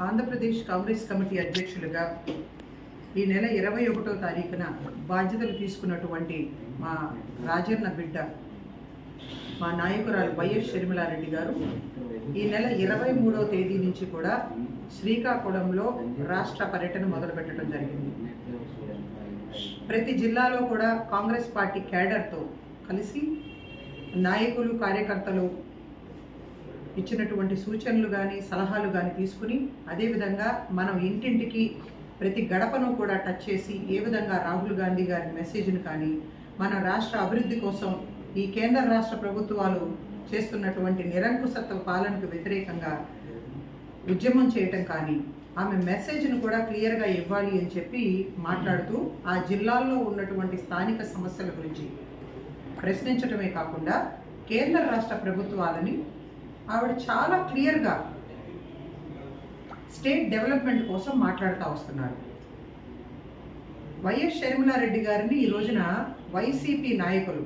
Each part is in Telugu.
ఆంధ్రప్రదేశ్ కాంగ్రెస్ కమిటీ అధ్యక్షులుగా ఈ నెల ఇరవై ఒకటో తారీఖున బాధ్యతలు తీసుకున్నటువంటి మా రాజన్న బిడ్డ మా నాయకురాలు వైఎస్ షర్మిలారెడ్డి గారు ఈ నెల ఇరవై మూడో తేదీ నుంచి కూడా శ్రీకాకుళంలో రాష్ట్ర పర్యటన మొదలుపెట్టడం జరిగింది. ప్రతి జిల్లాలో కూడా కాంగ్రెస్ పార్టీ క్యాడర్తో కలిసి నాయకులు కార్యకర్తలు ఇచ్చినటువంటి సూచనలు కానీ సలహాలు కానీ తీసుకుని అదేవిధంగా మనం ఇంటింటికి ప్రతి గడపను కూడా టచ్ చేసి ఏ విధంగా రాహుల్ గాంధీ గారి మెసేజ్ను కానీ మన రాష్ట్ర అభివృద్ధి కోసం ఈ కేంద్ర రాష్ట్ర ప్రభుత్వాలు చేస్తున్నటువంటి నిరంకుశత్వ పాలనకు వ్యతిరేకంగా ఉద్యమం చేయటం కానీ ఆమె మెసేజ్ను కూడా క్లియర్గా ఇవ్వాలి అని చెప్పి మాట్లాడుతూ ఆ జిల్లాల్లో ఉన్నటువంటి స్థానిక సమస్యల గురించి ప్రశ్నించడమే కాకుండా కేంద్ర రాష్ట్ర ప్రభుత్వాలని ఆవిడ చాలా క్లియర్గా స్టేట్ డెవలప్మెంట్ కోసం మాట్లాడుతూ వస్తున్నారు. వైఎస్ షర్మిలారెడ్డి గారిని ఈ రోజున వైసీపీ నాయకులు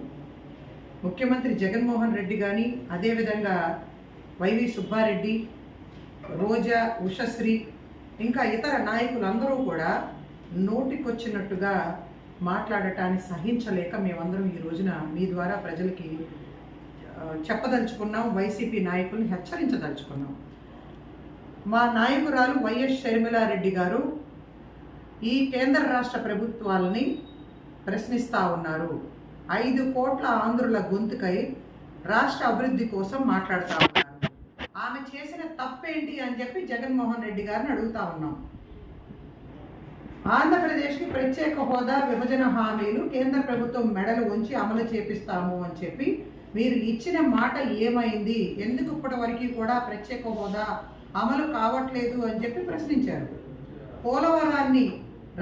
ముఖ్యమంత్రి జగన్మోహన్ రెడ్డి కానీ అదేవిధంగా వైవి సుబ్బారెడ్డి రోజా ఉషశ్రీ ఇంకా ఇతర నాయకులందరూ కూడా నోటికొచ్చినట్టుగా మాట్లాడటాన్ని సహించలేక మేమందరం ఈ రోజున మీ ద్వారా ప్రజలకి చెప్పదలుచుకున్నాం వైసీపీ నాయకుల్ని హెచ్చరించదలుచుకున్నాం. మా నాయకురాలు వైఎస్ షర్మిలారెడ్డి గారు ఈ కేంద్ర రాష్ట్ర ప్రభుత్వాలని ప్రశ్నిస్తూ ఉన్నారు. ఐదు కోట్ల ఆంధ్రుల గొంతుకై రాష్ట్ర అభివృద్ధి కోసం మాట్లాడుతూ ఉన్నారు. ఆమె చేసిన తప్పేంటి అని చెప్పి జగన్మోహన్ రెడ్డి గారిని అడుగుతా ఉన్నాం. ఆంధ్రప్రదేశ్కి ప్రత్యేక హోదా విభజన హామీలు కేంద్ర ప్రభుత్వం మెడలు ఉంచి అమలు చేపిస్తాము అని చెప్పి మీరు ఇచ్చిన మాట ఏమైంది? ఎందుకు ఇప్పటి వరకు కూడా ప్రత్యేక హోదా అమలు కావట్లేదు అని చెప్పి ప్రశ్నించారు. పోలవరాన్ని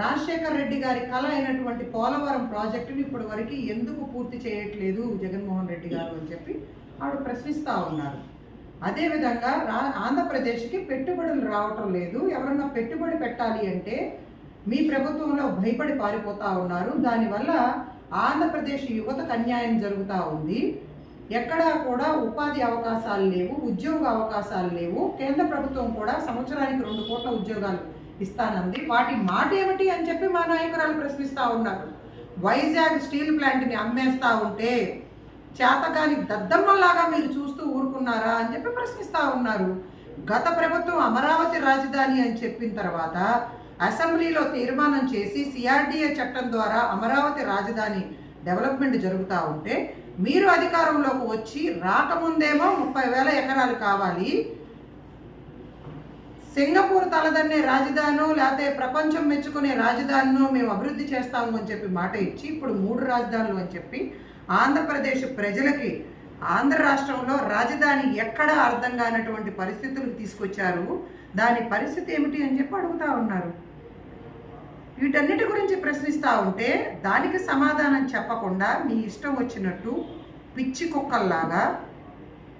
రాజశేఖర రెడ్డి గారి కళ అయినటువంటి పోలవరం ప్రాజెక్టుని ఇప్పటి వరకు ఎందుకు పూర్తి చేయట్లేదు జగన్మోహన్ రెడ్డి గారు అని చెప్పి ఆవిడ ప్రశ్నిస్తూ ఉన్నారు. అదేవిధంగా రా ఆంధ్రప్రదేశ్కి పెట్టుబడులు రావటం లేదు. ఎవరన్నా పెట్టుబడి పెట్టాలి అంటే మీ ప్రభుత్వంలో భయపడి పారిపోతా ఉన్నారు. దానివల్ల ఆంధ్రప్రదేశ్ యువతకు అన్యాయం జరుగుతూ ఉంది. ఎక్కడా కూడా ఉపాధి అవకాశాలు లేవు ఉద్యోగ అవకాశాలు లేవు. కేంద్ర ప్రభుత్వం కూడా సంవత్సరానికి రెండు కోట్ల ఉద్యోగాలు ఇస్తానంది. వాటి మాట ఏమిటి అని చెప్పి మా నాయకురాలు ప్రశ్నిస్తూ ఉన్నారు. వైజాగ్ స్టీల్ ప్లాంట్ని అమ్మేస్తా ఉంటే చేతగాని దద్దమ్మలాగా మీరు చూస్తూ ఊరుకున్నారా అని చెప్పి ప్రశ్నిస్తూ ఉన్నారు. గత ప్రభుత్వం అమరావతి రాజధాని అని చెప్పిన తర్వాత అసెంబ్లీలో తీర్మానం చేసి సిఆర్డీఏ చట్టం ద్వారా అమరావతి రాజధాని డెవలప్మెంట్ జరుగుతూ ఉంటే మీరు అధికారంలోకి వచ్చి రాకముందేమో ముప్పై వేల ఎకరాలు కావాలి. సింగపూర్ తలదన్నే రాజధాను లేకపోతే ప్రపంచం మెచ్చుకునే రాజధానినో మేము అభివృద్ధి చేస్తాము అని చెప్పి మాట ఇచ్చి ఇప్పుడు మూడు రాజధానులు అని చెప్పి ఆంధ్రప్రదేశ్ ప్రజలకి ఆంధ్ర రాష్ట్రంలో రాజధాని ఎక్కడ అర్థం కానటువంటి పరిస్థితులు తీసుకొచ్చారు. దాని పరిస్థితి ఏమిటి అని చెప్పి అడుగుతా ఉన్నారు. వీటన్నిటి గురించి ప్రశ్నిస్తూ ఉంటే దానికి సమాధానం చెప్పకుండా మీ ఇష్టం వచ్చినట్టు పిచ్చి కుక్కల్లాగా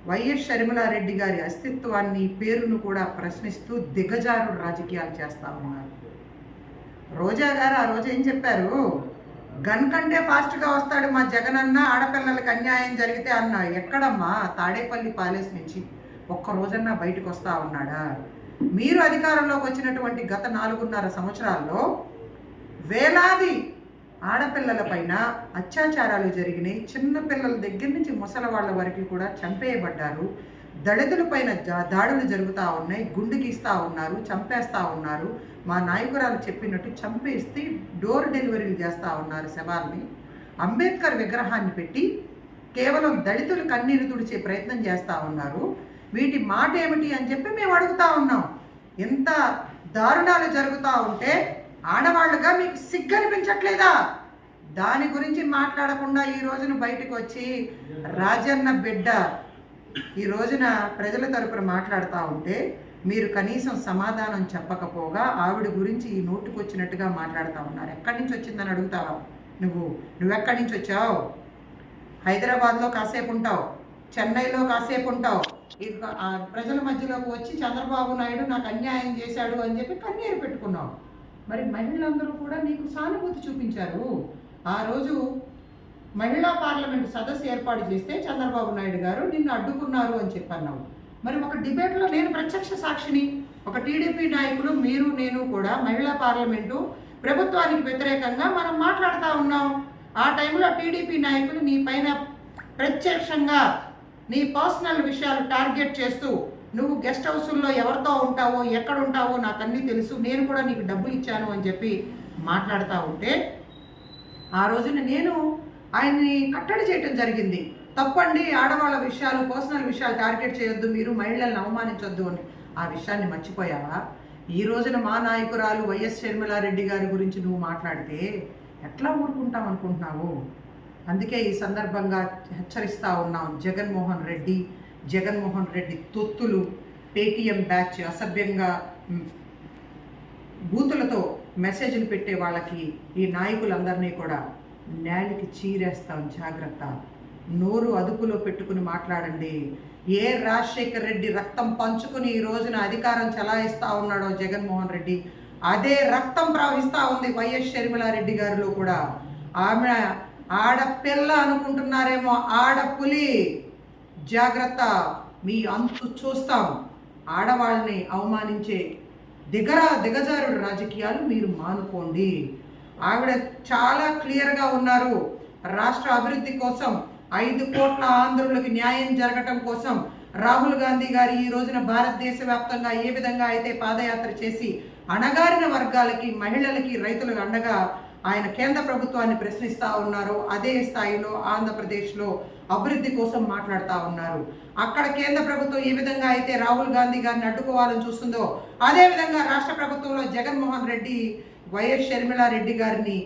వైఎస్ షర్మిలారెడ్డి గారి అస్తిత్వాన్ని పేరును కూడా ప్రశ్నిస్తూ దిగజారు రాజకీయాలు చేస్తా ఉన్నారు. రోజా గారు ఆ రోజు ఏం చెప్పారు? గన్ కంటే ఫాస్ట్గా వస్తాడు మా జగనన్న ఆడపిల్లలకి అన్యాయం జరిగితే అన్న ఎక్కడమ్మా? తాడేపల్లి ప్యాలెస్ నుంచి ఒక్క రోజన్నా బయటకు వస్తా ఉన్నాడా? మీరు అధికారంలోకి వచ్చినటువంటి గత నాలుగున్నర సంవత్సరాల్లో వేలాది ఆడపిల్లల పైన అత్యాచారాలు జరిగినాయి. చిన్నపిల్లల దగ్గర నుంచి ముసలి వాళ్ళ వరకు కూడా చంపేయబడ్డారు. దళితుల పైన దాడులు జరుగుతూ ఉన్నాయి. గుండు గీస్తూ ఉన్నారు. చంపేస్తూ ఉన్నారు. మా నాయకురాలు చెప్పినట్టు చంపేస్తే డోర్ డెలివరీలు చేస్తూ ఉన్నారు శవాల్ని. అంబేద్కర్ విగ్రహాన్ని పెట్టి కేవలం దళితులు కన్నీరు తుడిచే ప్రయత్నం చేస్తూ ఉన్నారు. వీటి మాట ఏమిటి అని చెప్పి మేము అడుగుతా ఉన్నాం. ఎంత దారుణాలు జరుగుతూ ఉంటే ఆడవాళ్ళుగా మీకు సిగ్గనిపించట్లేదా? దాని గురించి మాట్లాడకుండా ఈ రోజున బయటకు వచ్చి రాజన్న బిడ్డ ఈ రోజున ప్రజల తరపున మాట్లాడుతూ ఉంటే మీరు కనీసం సమాధానం చెప్పకపోగా ఆవిడ గురించి ఈ నోటుకొచ్చినట్టుగా మాట్లాడుతూ ఉన్నారు. ఎక్కడి నుంచి వచ్చిందని అడుగుతావా? నువ్వు. నువ్వెక్కడి నుంచి వచ్చావు? హైదరాబాద్లో కాసేపు ఉంటావు. చెన్నైలో కాసేపు ఉంటావు. ఇక ప్రజల మధ్యలోకి వచ్చి చంద్రబాబు నాయుడు నాకు అన్యాయం చేశాడు అని చెప్పి కన్నీరు పెట్టుకున్నావు. మరి మహిళలందరూ కూడా నీకు సానుభూతి చూపించారు. ఆ రోజు మహిళా పార్లమెంట్ సదస్సు ఏర్పాటు చేస్తే చంద్రబాబు నాయుడు గారు నిన్ను అడ్డుకున్నారు అని చెప్పన్నావు. మరి ఒక డిబేట్లో నేను ప్రత్యక్ష సాక్షిని ఒక టీడీపీ నాయకులు మీరు నేను కూడా మహిళా పార్లమెంటు ప్రభుత్వానికి వ్యతిరేకంగా మనం మాట్లాడుతూ ఉన్నాం. ఆ టైంలో టీడీపీ నాయకులు నీ పైన ప్రత్యక్షంగా నీ పర్సనల్ విషయాలు టార్గెట్ చేస్తూ నువ్వు గెస్ట్ హౌసుల్లో ఎవరితో ఉంటావో ఎక్కడ ఉంటావో నాకు అన్నీ తెలుసు. నేను కూడా నీకు డబ్బులు ఇచ్చాను అని చెప్పి మాట్లాడుతూ ఉంటే ఆ రోజున నేను ఆయన్ని కట్టడి చేయటం జరిగింది. తప్పండి ఆడవాళ్ళ విషయాలు పర్సనల్ విషయాలు టార్గెట్ చేయొద్దు మీరు మహిళలను అవమానించొద్దు అని. ఆ విషయాన్ని మర్చిపోయావా? ఈ రోజున మా నాయకురాలు వైఎస్ షర్మిలారెడ్డి గారి గురించి నువ్వు మాట్లాడితే ఎట్లా ఊరుకుంటాం అనుకుంటున్నావు? అందుకే ఈ సందర్భంగా హెచ్చరిస్తూ ఉన్నాం జగన్మోహన్ రెడ్డి జగన్మోహన్ రెడ్డి తొత్తులు పేటీఎం బ్యాచ్ అసభ్యంగా బూతులతో మెసేజ్లు పెట్టే వాళ్ళకి ఈ నాయకులందరినీ కూడా నేలకి చీరేస్తాం జాగ్రత్త. నోరు అదుపులో పెట్టుకుని మాట్లాడండి. ఏ రాజశేఖర్ రెడ్డి రక్తం పంచుకుని ఈ రోజున అధికారం చలాయిస్తా ఉన్నాడో జగన్మోహన్ రెడ్డి అదే రక్తం ప్రవహిస్తూ ఉంది వైఎస్ షర్మిలారెడ్డి గారిలో కూడా. ఆమె ఆడపిల్ల అనుకుంటున్నారేమో ఆడపులి. జాగ్రత్త మీ అంతు చూస్తాం ఆడవాళ్ళని అవమానించే దిగర దిగజారుడు రాజకీయాలు మీరు మానుకోండి. ఆవిడ చాలా క్లియర్గా ఉన్నారు. రాష్ట్ర అభివృద్ధి కోసం ఐదు కోట్ల ఆంధ్రులకు న్యాయం జరగటం కోసం రాహుల్ గాంధీ గారు ఈ రోజున భారతదేశ వ్యాప్తంగా ఏ విధంగా అయితే పాదయాత్ర చేసి అణగారిన వర్గాలకి మహిళలకి రైతులకు అండగా ఆయన కేంద్ర ప్రభుత్వాన్ని ప్రశ్నిస్తూ ఉన్నారు. అదే స్థాయిలో ఆంధ్రప్రదేశ్లో అభివృద్ధి కోసం మాట్లాడుతూ ఉన్నారు. అక్కడ కేంద్ర ప్రభుత్వం ఏ విధంగా అయితే రాహుల్ గాంధీ గారిని అడ్డుకోవాలని చూస్తుందో అదే విధంగా రాష్ట్ర ప్రభుత్వంలో జగన్మోహన్ రెడ్డి వైఎస్ షర్మిలారెడ్డి గారిని